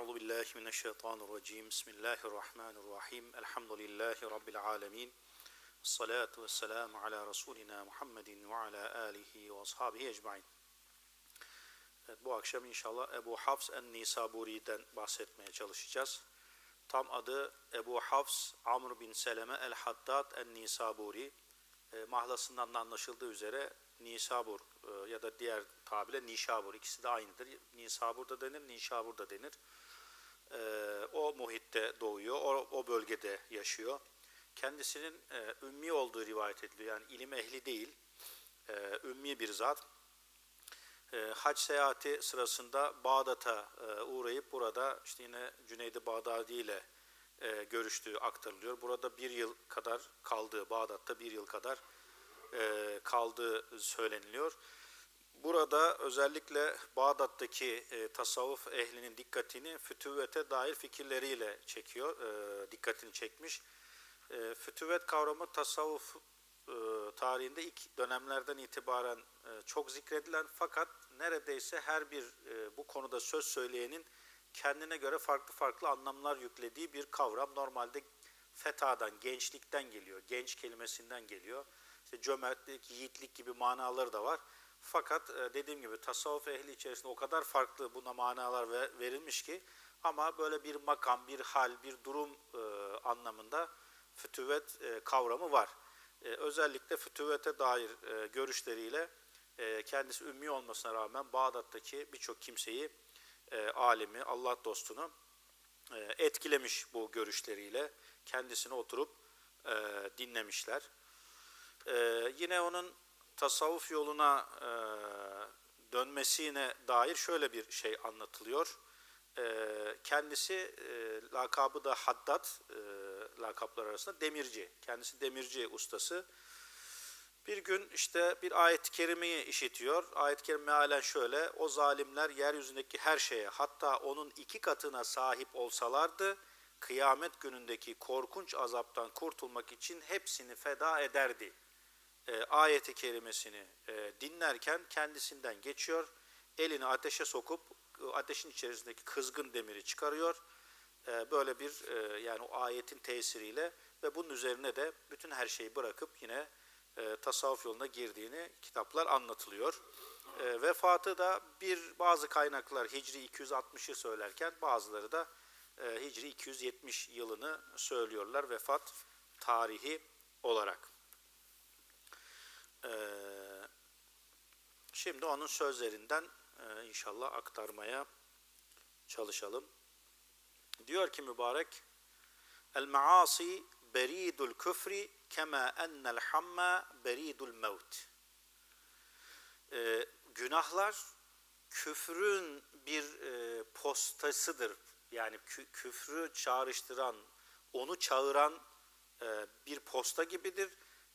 Euzu billahi mineşşeytanirracim. Bismillahirrahmanirrahim. Elhamdülillahi rabbil alamin. Salatu vesselamu ala rasulina Muhammedin ve ala alihi ve ashabihi ecmaîn. Evet, bu akşam inşallah Ebu Hafs en-Nisaburi'den bahsetmeye çalışacağız. Tam adı Ebu Hafs Amr bin Seleme el-Haddad en-Nisaburi. E, mahlasından da anlaşıldığı üzere Nisabur e, ya da diğer tabirle Nişabur ikisi de aynıdır. Nisabur da denir, Nişabur da denir. E, o muhitte doğuyor, o, o bölgede yaşıyor. Kendisinin e, ümmi olduğu rivayet ediliyor. Yani ilim ehli değil, e, ümmi bir zat. E, hac seyahati sırasında Bağdat'a e, uğrayıp burada işte yine Cüneydi Bağdadi ile e, görüştüğü aktarılıyor. Burada bir yıl kadar kaldığı, Bağdat'ta bir yıl kadar e, kaldığı söyleniliyor. Burada özellikle Bağdat'taki e, tasavvuf ehlinin dikkatini fütüvvete dair fikirleriyle çekiyor, e, dikkatini çekmiş. E, fütüvvet kavramı tasavvuf e, tarihinde ilk dönemlerden itibaren e, çok zikredilen fakat neredeyse her bir e, bu konuda söz söyleyenin kendine göre farklı farklı anlamlar yüklediği bir kavram. Normalde fetadan, gençlikten geliyor, genç kelimesinden geliyor. İşte cömertlik, yiğitlik gibi manaları da var. Fakat e, dediğim gibi tasavvuf ehli içerisinde o kadar farklı buna manalar ve- verilmiş ki ama böyle bir makam, bir hal, bir durum e, anlamında fütüvvet e, kavramı var. Özellikle fütüvvete dair görüşleriyle kendisi ümmi olmasına rağmen Bağdat'taki birçok kimseyi, alimi, Allah dostunu etkilemiş bu görüşleriyle. Kendisine oturup dinlemişler. Yine onun tasavvuf yoluna e, dönmesine dair şöyle bir şey anlatılıyor. Ee, kendisi e, lakabı da Haddad e, lakaplar arasında demirci. Kendisi demirci ustası. Bir gün işte bir ayet-i kerimeyi işitiyor. Ayet-i kerime mealen şöyle. O zalimler yeryüzündeki her şeye hatta onun iki katına sahip olsalardı kıyamet günündeki korkunç azaptan kurtulmak için hepsini feda ederdi. E, ayeti kerimesini e, dinlerken kendisinden geçiyor. Elini ateşe sokup e, ateşin içerisindeki kızgın demiri çıkarıyor. E, böyle bir e, yani o ayetin tesiriyle ve bunun üzerine de bütün her şeyi bırakıp yine e, tasavvuf yoluna girdiğini kitaplar anlatılıyor. E, vefatı da bir bazı kaynaklar Hicri 260'ı söylerken bazıları da e, Hicri 270 yılını söylüyorlar vefat tarihi olarak. E, şimdi onun sözlerinden e, inşallah aktarmaya çalışalım. Diyor ki mübarek El maasi beridul küfri kema ennel hamma beridul mevt. Ee, günahlar küfrün bir e, postasıdır. Yani kü- küfrü çağrıştıran, onu çağıran e, bir posta gibidir.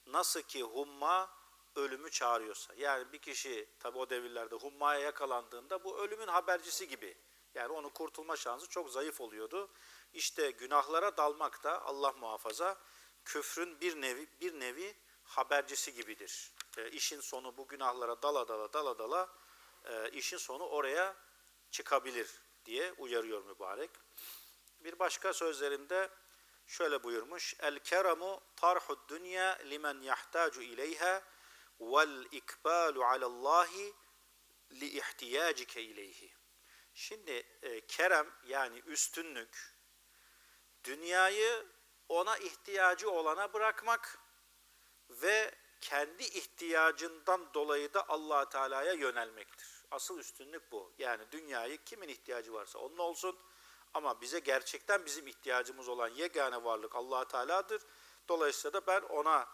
Nasıl ki humma ölümü çağırıyorsa. Yani bir kişi tabi o devirlerde hummaya yakalandığında bu ölümün habercisi gibi. Yani onun kurtulma şansı çok zayıf oluyordu. İşte günahlara dalmak da Allah muhafaza küfrün bir nevi bir nevi habercisi gibidir. E, işin sonu bu günahlara dala dala dala dala e, işin sonu oraya çıkabilir diye uyarıyor mübarek. Bir başka sözlerinde şöyle buyurmuş. El keramu tarhud dünya limen yahtacu ileyha vel ikbalu alallahi li ihtiyacike ileyhi. Şimdi e, kerem yani üstünlük dünyayı ona ihtiyacı olana bırakmak ve kendi ihtiyacından dolayı da allah Teala'ya yönelmektir. Asıl üstünlük bu. Yani dünyayı kimin ihtiyacı varsa onun olsun ama bize gerçekten bizim ihtiyacımız olan yegane varlık allah Teala'dır. Dolayısıyla da ben ona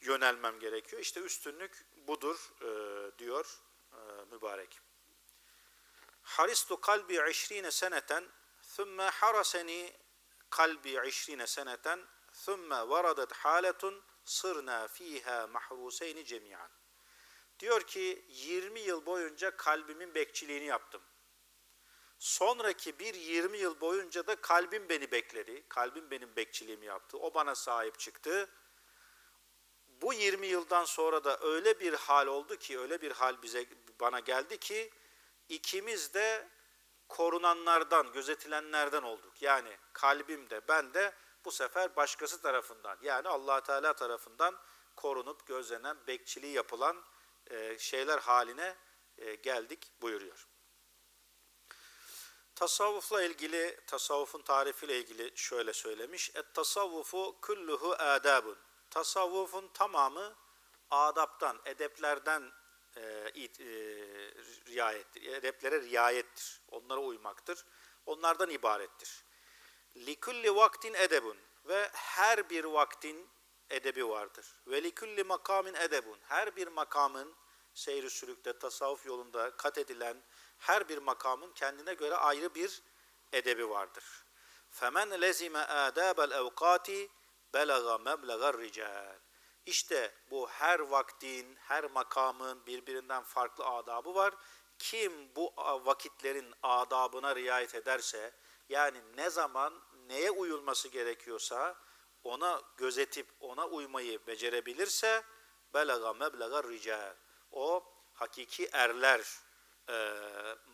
yönelmem gerekiyor. İşte üstünlük budur e, diyor e, mübarek. Haristu kalbi 20 seneten thumma haraseni kalbi 20 seneten thumma varadet haletun sırna fiha mahvuseyni cemiyan. Diyor ki 20 yıl boyunca kalbimin bekçiliğini yaptım. Sonraki bir 20 yıl boyunca da kalbim beni bekledi. Kalbim benim bekçiliğimi yaptı. O bana sahip çıktı bu 20 yıldan sonra da öyle bir hal oldu ki, öyle bir hal bize bana geldi ki ikimiz de korunanlardan, gözetilenlerden olduk. Yani kalbimde, ben de bu sefer başkası tarafından yani allah Teala tarafından korunup gözlenen, bekçiliği yapılan e, şeyler haline e, geldik buyuruyor. Tasavvufla ilgili, tasavvufun tarifiyle ilgili şöyle söylemiş. Et tasavvufu kulluhu adabun. Tasavvufun tamamı adaptan, edeplerden e, e, riayettir. Edeplere riayettir. Onlara uymaktır. Onlardan ibarettir. Likulli vaktin edebun ve her bir vaktin edebi vardır. Ve likulli makamin edebun. Her bir makamın seyri sülükte, tasavvuf yolunda kat edilen her bir makamın kendine göre ayrı bir edebi vardır. Femen lezime adabel evkati belaga meblegar rical. İşte bu her vaktin, her makamın birbirinden farklı adabı var. Kim bu vakitlerin adabına riayet ederse, yani ne zaman neye uyulması gerekiyorsa ona gözetip ona uymayı becerebilirse belaga meblaga rical. O hakiki erler e,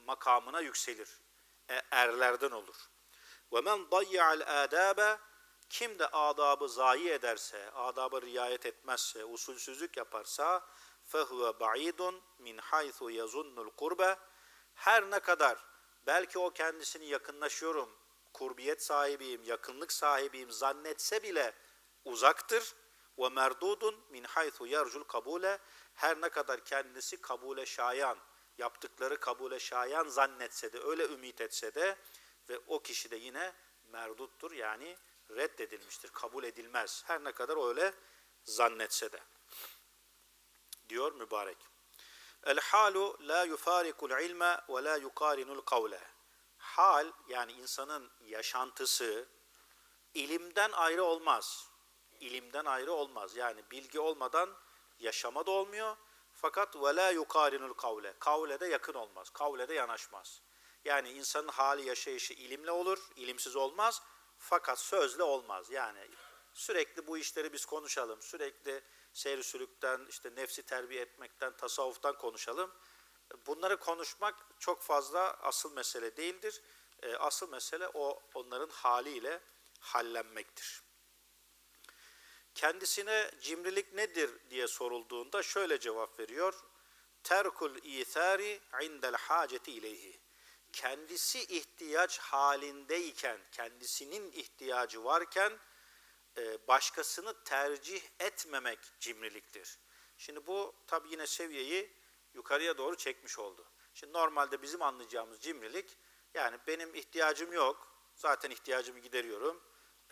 makamına yükselir. E, erlerden olur. Ve men dayya'al adabe kim de adabı zayi ederse, adaba riayet etmezse, usulsüzlük yaparsa fehuve ba'idun min haythu yazunnul kurbe her ne kadar belki o kendisini yakınlaşıyorum, kurbiyet sahibiyim, yakınlık sahibiyim zannetse bile uzaktır. Ve merdudun min haythu yarcul kabule her ne kadar kendisi kabule şayan, yaptıkları kabule şayan zannetse de öyle ümit etse de ve o kişi de yine merduttur yani reddedilmiştir, kabul edilmez. Her ne kadar öyle zannetse de. Diyor mübarek. El halu la yufarikul ilme ve la yukarinul kavle. Hal yani insanın yaşantısı ilimden ayrı olmaz. İlimden ayrı olmaz. Yani bilgi olmadan yaşama da olmuyor. Fakat ve la yukarinul kavle. Kavle de yakın olmaz. Kavle de yanaşmaz. Yani insanın hali yaşayışı ilimle olur, ilimsiz olmaz. Fakat sözle olmaz. Yani sürekli bu işleri biz konuşalım. Sürekli seyri sülükten, işte nefsi terbiye etmekten, tasavvuftan konuşalım. Bunları konuşmak çok fazla asıl mesele değildir. E, asıl mesele o onların haliyle hallenmektir. Kendisine cimrilik nedir diye sorulduğunda şöyle cevap veriyor. Terkul ithari indel haceti ileyhi. Kendisi ihtiyaç halindeyken, kendisinin ihtiyacı varken e, başkasını tercih etmemek cimriliktir. Şimdi bu tabi yine seviyeyi yukarıya doğru çekmiş oldu. Şimdi normalde bizim anlayacağımız cimrilik yani benim ihtiyacım yok, zaten ihtiyacımı gideriyorum.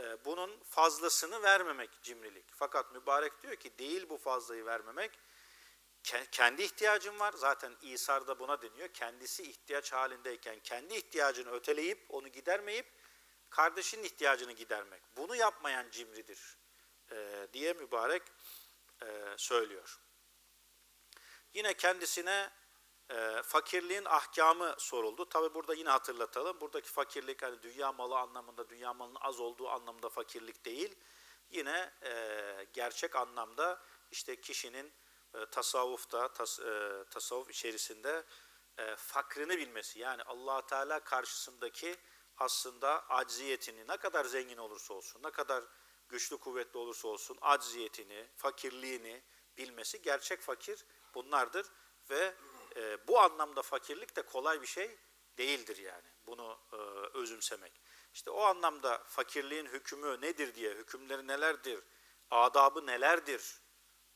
E, bunun fazlasını vermemek cimrilik. Fakat mübarek diyor ki değil bu fazlayı vermemek. Kendi ihtiyacım var. Zaten İsar da buna deniyor. Kendisi ihtiyaç halindeyken kendi ihtiyacını öteleyip onu gidermeyip kardeşinin ihtiyacını gidermek. Bunu yapmayan cimridir e, diye mübarek e, söylüyor. Yine kendisine e, fakirliğin ahkamı soruldu. Tabi burada yine hatırlatalım. Buradaki fakirlik hani dünya malı anlamında, dünya malının az olduğu anlamda fakirlik değil. Yine gerçek anlamda işte kişinin e, tasavvufta, tas, e, tasavvuf içerisinde e, fakrını bilmesi. Yani allah Teala karşısındaki aslında acziyetini ne kadar zengin olursa olsun, ne kadar güçlü kuvvetli olursa olsun acziyetini, fakirliğini bilmesi gerçek fakir bunlardır ve e, bu anlamda fakirlik de kolay bir şey değildir yani bunu e, özümsemek. İşte o anlamda fakirliğin hükmü nedir diye, hükümleri nelerdir, adabı nelerdir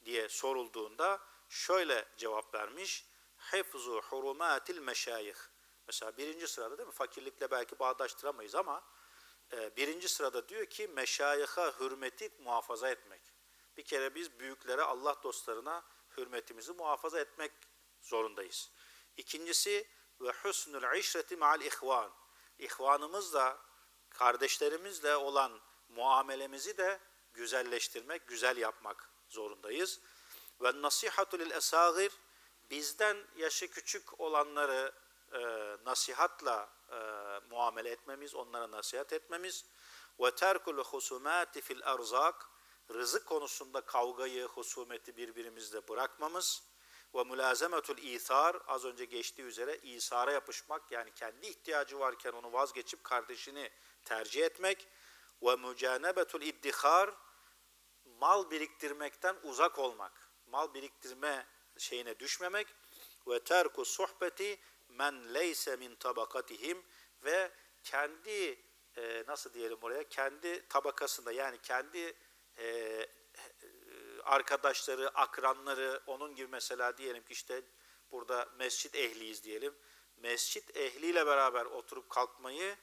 diye sorulduğunda şöyle cevap vermiş. Hifzu hurumatil meşayih. Mesela birinci sırada değil mi? Fakirlikle belki bağdaştıramayız ama e, birinci sırada diyor ki meşayiha hürmeti muhafaza etmek. Bir kere biz büyüklere, Allah dostlarına hürmetimizi muhafaza etmek zorundayız. İkincisi ve husnul işreti ma'al ihvan. İhvanımızla, kardeşlerimizle olan muamelemizi de güzelleştirmek, güzel yapmak zorundayız. Ve nasihatu lil esagir bizden yaşı küçük olanları e, nasihatla e, muamele etmemiz, onlara nasihat etmemiz. Ve terkul husumati fil erzak rızık konusunda kavgayı, husumeti birbirimizle bırakmamız. Ve mülazemetul ithar az önce geçtiği üzere isara yapışmak yani kendi ihtiyacı varken onu vazgeçip kardeşini tercih etmek. Ve mücanebetul iddihar mal biriktirmekten uzak olmak. Mal biriktirme şeyine düşmemek ve terku sohbeti men leyse min tabakatihim ve kendi e, nasıl diyelim oraya kendi tabakasında yani kendi e, arkadaşları, akranları, onun gibi mesela diyelim ki işte burada mescit ehliyiz diyelim. Mescit ehliyle beraber oturup kalkmayı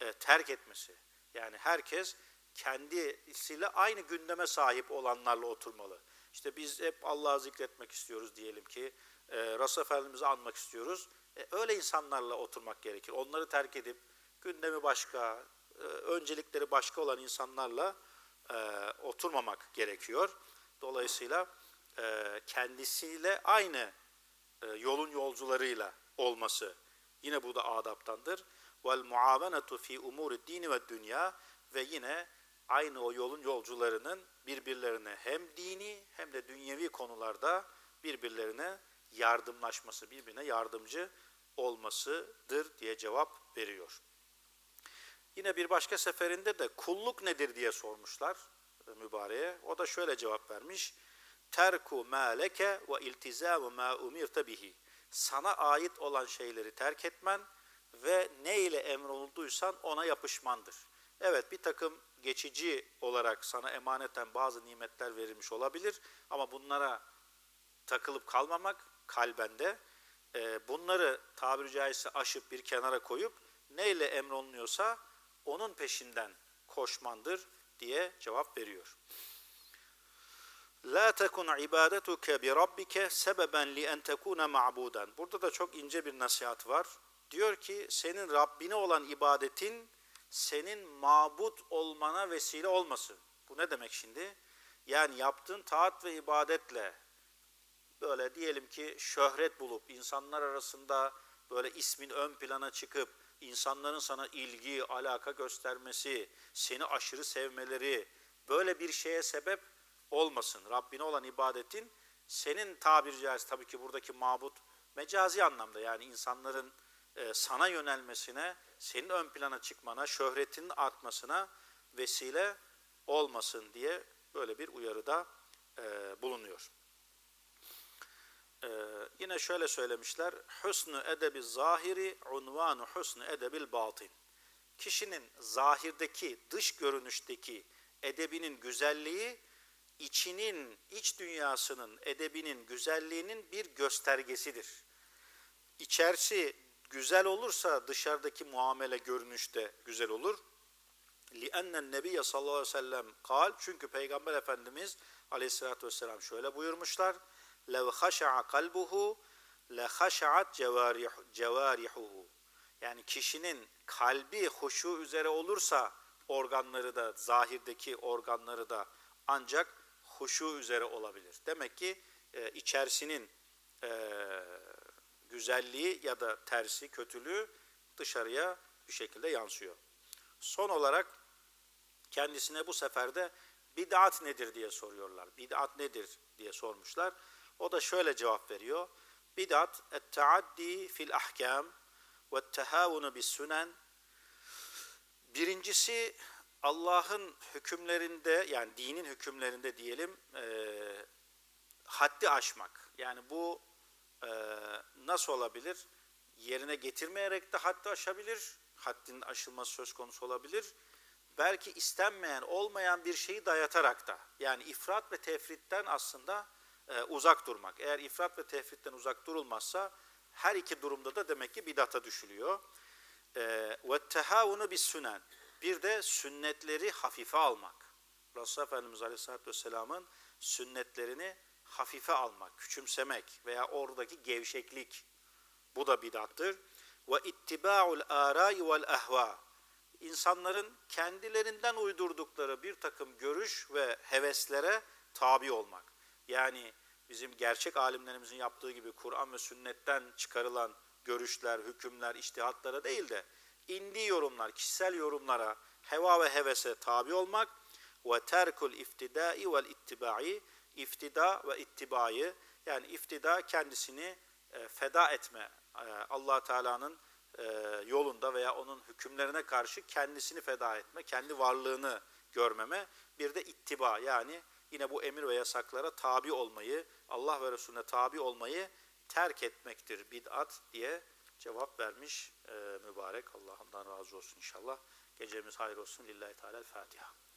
e, terk etmesi. Yani herkes kendisiyle aynı gündeme sahip olanlarla oturmalı. İşte biz hep Allah'ı zikretmek istiyoruz diyelim ki, e, Resul Efendimiz'i anmak istiyoruz. E, öyle insanlarla oturmak gerekir. Onları terk edip gündemi başka, e, öncelikleri başka olan insanlarla e, oturmamak gerekiyor. Dolayısıyla e, kendisiyle aynı e, yolun yolcularıyla olması yine bu da adaptandır. Vel muavenetu fi umuri dini ve dünya ve yine aynı o yolun yolcularının birbirlerine hem dini hem de dünyevi konularda birbirlerine yardımlaşması, birbirine yardımcı olmasıdır diye cevap veriyor. Yine bir başka seferinde de kulluk nedir diye sormuşlar e, mübareğe. O da şöyle cevap vermiş. Terku ma leke ve iltizamu ma umirte bihi. Sana ait olan şeyleri terk etmen ve ne ile emrolulduysan ona yapışmandır. Evet bir takım geçici olarak sana emaneten bazı nimetler verilmiş olabilir ama bunlara takılıp kalmamak kalbende e, bunları tabiri caizse aşıp bir kenara koyup neyle emrolunuyorsa onun peşinden koşmandır diye cevap veriyor. La tekun ibadetuke bi rabbike sebeben li en tekuna ma'budan. Burada da çok ince bir nasihat var. Diyor ki senin Rabbine olan ibadetin senin mabut olmana vesile olmasın. Bu ne demek şimdi? Yani yaptığın taat ve ibadetle böyle diyelim ki şöhret bulup insanlar arasında böyle ismin ön plana çıkıp insanların sana ilgi, alaka göstermesi, seni aşırı sevmeleri böyle bir şeye sebep olmasın. Rabbine olan ibadetin senin tabiri caizse tabii ki buradaki mabut mecazi anlamda yani insanların e, sana yönelmesine, senin ön plana çıkmana, şöhretinin artmasına vesile olmasın diye böyle bir uyarıda e, bulunuyor. Ee, yine şöyle söylemişler. Husnu edebi zahiri unvanu husnu edebil batin. Kişinin zahirdeki, dış görünüşteki edebinin güzelliği içinin, iç dünyasının edebinin güzelliğinin bir göstergesidir. İçerisi güzel olursa dışarıdaki muamele görünüşte güzel olur. لِأَنَّ النَّبِيَّ sallallahu aleyhi ve sellem kal. Çünkü Peygamber Efendimiz aleyhissalatü vesselam şöyle buyurmuşlar. لَوْ خَشَعَ قَلْبُهُ لَخَشَعَتْ cevarihuhu. Yani kişinin kalbi huşu üzere olursa organları da, zahirdeki organları da ancak huşu üzere olabilir. Demek ki e, içerisinin e, güzelliği ya da tersi, kötülüğü dışarıya bir şekilde yansıyor. Son olarak kendisine bu sefer de bid'at nedir diye soruyorlar. Bid'at nedir diye sormuşlar. O da şöyle cevap veriyor. Bid'at et-taaddi fil ahkam ve tehavunu bis sunen. Birincisi Allah'ın hükümlerinde yani dinin hükümlerinde diyelim e, haddi aşmak. Yani bu e, nasıl olabilir? Yerine getirmeyerek de haddi aşabilir. Haddin aşılması söz konusu olabilir. Belki istenmeyen, olmayan bir şeyi dayatarak da. Yani ifrat ve tefritten aslında e, uzak durmak. Eğer ifrat ve tefritten uzak durulmazsa her iki durumda da demek ki bidata düşülüyor. E, ve tehavunu bis sünen. Bir de sünnetleri hafife almak. Resulullah Efendimiz Aleyhisselatü Vesselam'ın sünnetlerini hafife almak, küçümsemek veya oradaki gevşeklik. Bu da bidattır. Ve ittiba'ul arai vel ehva. İnsanların kendilerinden uydurdukları bir takım görüş ve heveslere tabi olmak. Yani bizim gerçek alimlerimizin yaptığı gibi Kur'an ve sünnetten çıkarılan görüşler, hükümler, iştihatlara değil de indiği yorumlar, kişisel yorumlara, heva ve hevese tabi olmak ve terkul iftidai vel ittibai iftida ve ittibayı yani iftida kendisini e, feda etme. E, allah Teala'nın e, yolunda veya onun hükümlerine karşı kendisini feda etme, kendi varlığını görmeme. Bir de ittiba yani yine bu emir ve yasaklara tabi olmayı, Allah ve Resulüne tabi olmayı terk etmektir bid'at diye cevap vermiş mübarek. Allah ondan razı olsun inşallah. Gecemiz hayır olsun. Lillahi Teala Fatiha.